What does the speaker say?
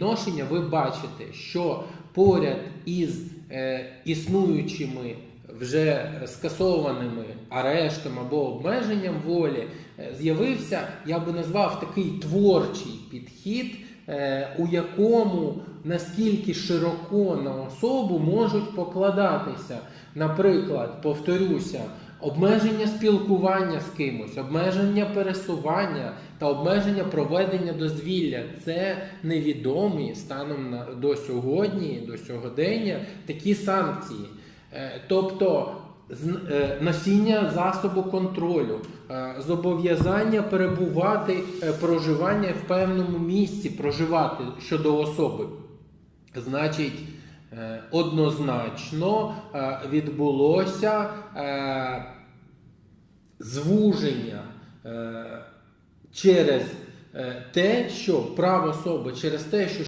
відношення ви бачите, що поряд із е, існуючими вже скасованими арештом або обмеженням волі е, з'явився, я би назвав такий творчий підхід, у якому наскільки широко на особу можуть покладатися, наприклад, повторюся, обмеження спілкування з кимось, обмеження пересування та обмеження проведення дозвілля це невідомі станом на до сьогодні, до сьогодення такі санкції. Е, Тобто е, носіння засобу контролю, е, зобов'язання перебувати е, проживання в певному місці, проживати щодо особи. Значить, е, однозначно е, відбулося е, звуження е, через е, те, що право особи, через те, що